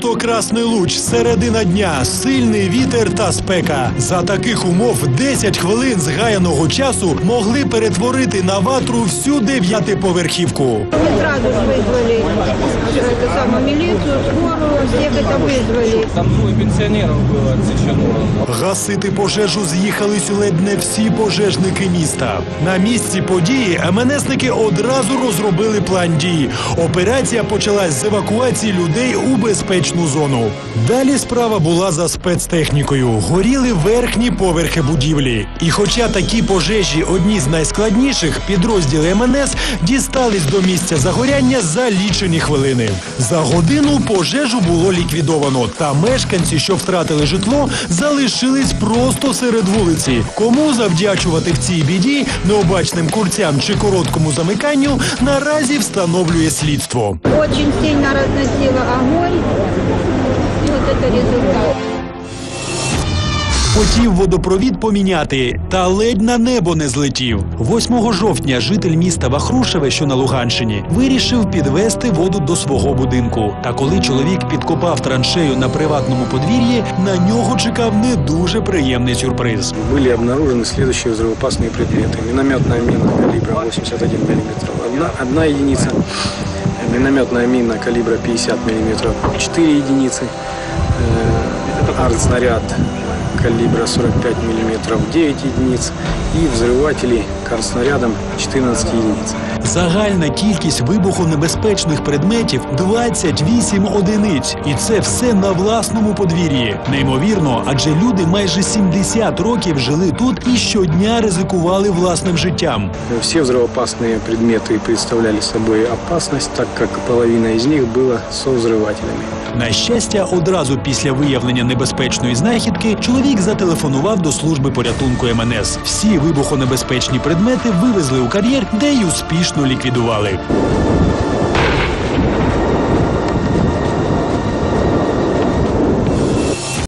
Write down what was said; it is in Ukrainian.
Місто Красний Луч, середина дня, сильний вітер та спека. За таких умов 10 хвилин згаяного часу могли перетворити на ватру всю дев'ятиповерхівку. Мы сразу же вызвали это самое, милицию, скорую, всех это вызвали. Там двое пенсионеров было отсечено. Гасити пожежу з'їхались ледь не всі пожежники міста. На місці події МНСники одразу розробили план дій. Операція почалась з евакуації людей у безпечну зону. Далі справа була за спецтехнікою. Горіли верхні поверхи будівлі. І хоча такі пожежі одні з найскладніших, підрозділи МНС дістались до місця загоряння за лічені хвилини. За годину пожежу було ліквідовано, та мешканці, що втратили житло, залишились просто серед вулиці. Кому завдячувати в цій біді необачним курцям чи короткому замиканню наразі встановлює слідство. Очень сильно розносило огонь. Хотів водопровід поміняти, та ледь на небо не злетів. 8 жовтня житель міста Вахрушеве, що на Луганщині, вирішив підвести воду до свого будинку. Та коли чоловік підкопав траншею на приватному подвір'ї, на нього чекав не дуже приємний сюрприз. Были обнаружены следующие взрывоопасные предметы. Минометная мина калибра 81 мм, одна, одна единица. Минометная мина калибра 50 мм, 4 единицы. Э, Артснаряд калибра 45 мм, 9 единиц. И взрыватели артснарядом 14 единиц. Загальна кількість вибухонебезпечних предметів 28 одиниць, і це все на власному подвір'ї. Неймовірно, адже люди майже 70 років жили тут і щодня ризикували власним життям. Все взрывоопасные предметы представляли собой опасность, так как половина из них была со взрывателями. На щастя, одразу після виявлення небезпечної знахідки чоловік зателефонував до служби порятунку МНС. Всі вибухонебезпечні предмети вивезли у кар'єр, де й успішно ліквідували.